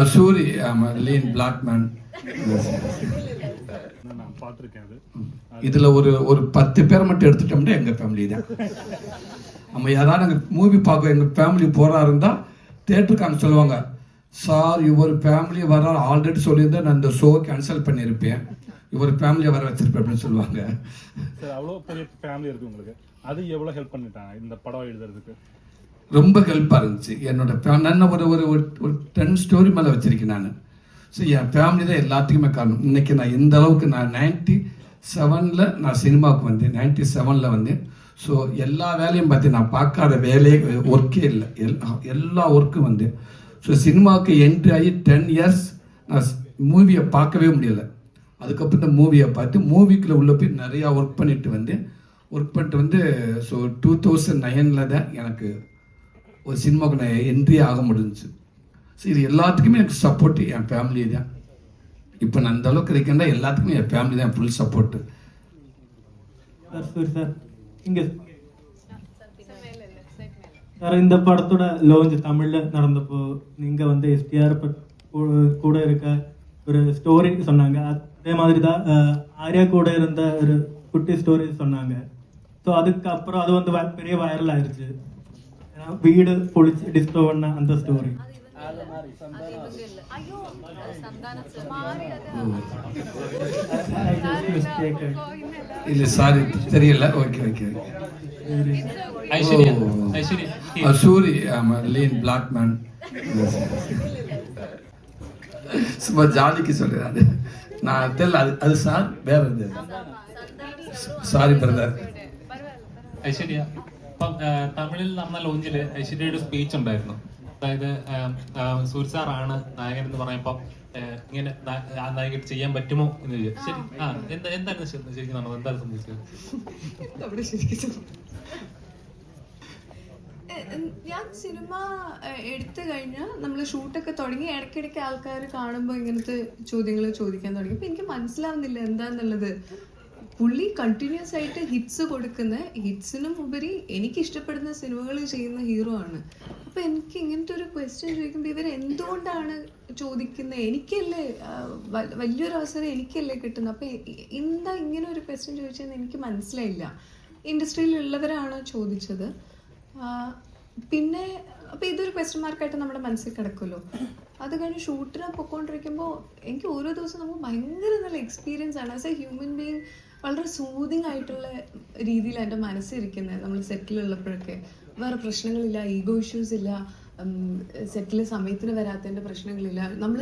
அசூரி lean Blackman இதுல ஒரு ஒரு பத்து பேர் மட்டும் எடுத்துட்டோம்னா எங்க ஃபேமிலி தான். நம்ம யாராவது நாங்கள் மூவி பார்க்க எங்கள் ஃபேமிலி போகிறா இருந்தால் தேட்டருக்காங்க சொல்லுவாங்க சார் இவர் ஃபேமிலி வர ஆல்ரெடி சொல்லியிருந்தேன் நான் இந்த ஷோ கேன்சல் பண்ணியிருப்பேன். இவர் ஃபேமிலியை வர வச்சிருப்பேன் அப்படின்னு சொல்லுவாங்க. சார் அவ்வளோ பெரிய ஃபேமிலி இருக்கு உங்களுக்கு. அது எவ்வளோ ஹெல்ப் பண்ணிட்டாங்க இந்த படம் எழுதுறதுக்கு? ரொம்ப ஹெல்ப்பாக இருந்துச்சு. என்னோட நான் ஒரு ஒரு ஒரு டென் ஸ்டோரி மேலே வச்சிருக்கேன் நான். ஸோ என் ஃபேமிலி தான் எல்லாத்துக்குமே காரணம். இன்னைக்கு நான் இந்த அளவுக்கு நான் நைன்டி செவனில் நான் சினிமாவுக்கு வந்தேன். நைன்டி செவனில் வந்தேன். ஸோ எல்லா வேலையும் பார்த்து நான் பார்க்காத வேலையே ஒர்க்கே இல்லை. எல்லா எல்லா ஒர்க்கும் வந்தேன். ஸோ சினிமாவுக்கு என்ட்ரி ஆகி டென் இயர்ஸ் நான் மூவியை பார்க்கவே முடியல. அதுக்கப்புறம் இந்த மூவியை பார்த்து மூவிக்குள்ளே உள்ள போய் நிறையா ஒர்க் பண்ணிட்டு வந்தேன் ஒர்க் பண்ணிட்டு வந்து ஸோ டூ தௌசண்ட் நைனில் தான் எனக்கு ஒரு சினிமாவுக்கு நான் என்ட்ரி ஆக முடிஞ்சுச்சு. ஸோ இது எல்லாத்துக்குமே எனக்கு சப்போர்ட் என் ஃபேமிலி தான். இப்போ நான் அந்த அளவுக்கு இருக்கேன்னா எல்லாத்துக்குமே என் ஃபேமிலி தான் ஃபுல் சப்போர்ட்டு சார் சரி இங்க சார் இந்த படத்தோட லான்ச் தமிழ்ல நடந்தப்போ நீங்க வந்து எஸ்டிஆர் கூட இருக்க ஒரு ஸ்டோரி சொன்னாங்க. அதே மாதிரி தான் ஆர்யா கூட இருந்த ஒரு குட்டி ஸ்டோரி சொன்னாங்க. ஸோ அதுக்கப்புறம் அது வந்து பெரிய வைரல் ஆயிடுச்சு வீடு பொழிச்சு டிஸ்கோ பண்ண அந்த ஸ்டோரி இல்லை சாரி தெரியல. ஓகே ஓகே சூரி ஆமாம் லீன் பிளாக்மேன் சும்மா ஜாலிக்கு சொல்லுறாரு நான் தெரியல அது அது சார் வேற இது சாரி பிரதர் ഐശ്വര്യ ഇപ്പം ആ, തമിഴിൽ നടന്ന ലോഞ്ചില് ഐശ്വര്യയുടെ സ്പീച്ച് ഉണ്ടായിരുന്നു അതായത് സൂര്യ സാറാണ് നായകൻ എന്ന് പറയുമ്പോൾ ഇങ്ങനെ നാ- ആ നായകൻ ചെയ്യാൻ പറ്റുമോ എന്ന് ചോദിച്ചു ശരി ആ എന്താ എന്തായിരുന്നു ശരി- ശരിക്കും നടന്നത് എന്താണ് സംഭവിച്ചത് എ- ഞാൻ സിനിമ എടുത്തു കഴിഞ്ഞാൽ നമ്മൾ ഷൂട്ടൊക്കെ തുടങ്ങി ഇടയ്ക്കിടയ്ക്ക് ആൾക്കാർ കാണുമ്പോൾ ഇങ്ങനത്തെ ചോദ്യങ്ങൾ ചോദിക്കാൻ തുടങ്ങി. അപ്പം എനിക്ക് മനസ്സിലാവുന്നില്ല എന്താന്നുള്ളത്. പുള്ളി കണ്ടിന്യൂസ് ആയിട്ട് ഹിറ്റ്സ് കൊടുക്കുന്ന ഹിറ്റ്സിനും ഉപരി എനിക്ക് ഇഷ്ടപ്പെടുന്ന സിനിമകൾ ചെയ്യുന്ന ഹീറോ ആണ്. അപ്പം എനിക്ക് ഇങ്ങനത്തെ ഒരു ക്വസ്റ്റ്യൻ ചോദിക്കുമ്പോൾ ഇവർ എന്തുകൊണ്ടാണ് ചോദിക്കുന്നത് എനിക്കല്ലേ വലിയൊരു അവസരം എനിക്കല്ലേ കിട്ടുന്നത് അപ്പം എന്താ ഇങ്ങനെ ഒരു ക്വസ്റ്റ്യൻ ചോദിച്ചതെന്ന് എനിക്ക് മനസ്സിലായില്ല. ഇൻഡസ്ട്രിയിലുള്ളവരാണ് ചോദിച്ചത്. പിന്നെ അപ്പോൾ ഇതൊരു ക്വസ്റ്റ്യൻ മാർക്കായിട്ട് നമ്മുടെ മനസ്സിൽ കിടക്കുമല്ലോ. അത് കഴിഞ്ഞ് ഷൂട്ടിന് പൊക്കോണ്ടിരിക്കുമ്പോൾ എനിക്ക് ഓരോ ദിവസവും നമുക്ക് ഭയങ്കര നല്ല എക്സ്പീരിയൻസ് ആണ്. ആസ് എ ഹ്യൂമൻ ബീങ് വളരെ സൂതിങ് ആയിട്ടുള്ള രീതിയിൽ എന്റെ മനസ്സിരിക്കുന്നത് നമ്മൾ സെറ്റിലുള്ളപ്പോഴൊക്കെ വേറെ പ്രശ്നങ്ങളില്ല ഈഗോ ഇഷ്യൂസ് ഇല്ല സെറ്റിൽ സമയത്തിന് വരാത്തതിന്റെ പ്രശ്നങ്ങളില്ല. നമ്മൾ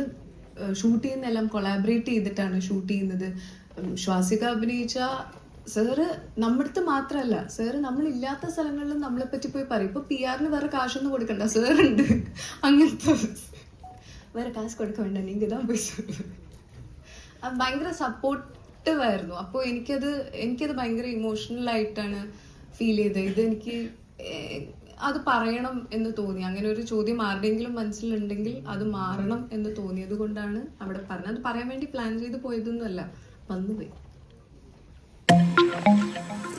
ഷൂട്ട് ചെയ്യുന്നതെല്ലാം കൊളാബറേറ്റ് ചെയ്തിട്ടാണ് ഷൂട്ട് ചെയ്യുന്നത്. ശ്വാസിക അഭിനയിച്ച സാറ് നമ്മളടുത്ത് മാത്രല്ല സാറ് നമ്മളില്ലാത്ത സ്ഥലങ്ങളിലും നമ്മളെപ്പറ്റി പോയി പറയും. ഇപ്പൊ പി ആറിന് വേറെ കാശൊന്നും കൊടുക്കണ്ട സാറുണ്ട്. അങ്ങനത്തെ വേറെ കാശ് കൊടുക്കണ്ട വേണ്ട നിങ്ങൾ ഇതാ പോയി ഭയങ്കര അപ്പോൾ എനിക്കത് എനിക്കത് ഭയങ്കര ഇമോഷണലായിട്ടാണ് ഫീൽ ചെയ്തത്. ഇതെനിക്ക് അത് പറയണം എന്ന് തോന്നി. അങ്ങനെ ഒരു ചോദ്യം ആരുടെയെങ്കിലും മനസ്സിലുണ്ടെങ്കിൽ അത് മാറണം എന്ന് തോന്നിയത് കൊണ്ടാണ് അവിടെ പറഞ്ഞത്. അത് പറയാൻ വേണ്ടി പ്ലാൻ ചെയ്ത് പോയതൊന്നുമല്ല വന്നുപോയി えっ?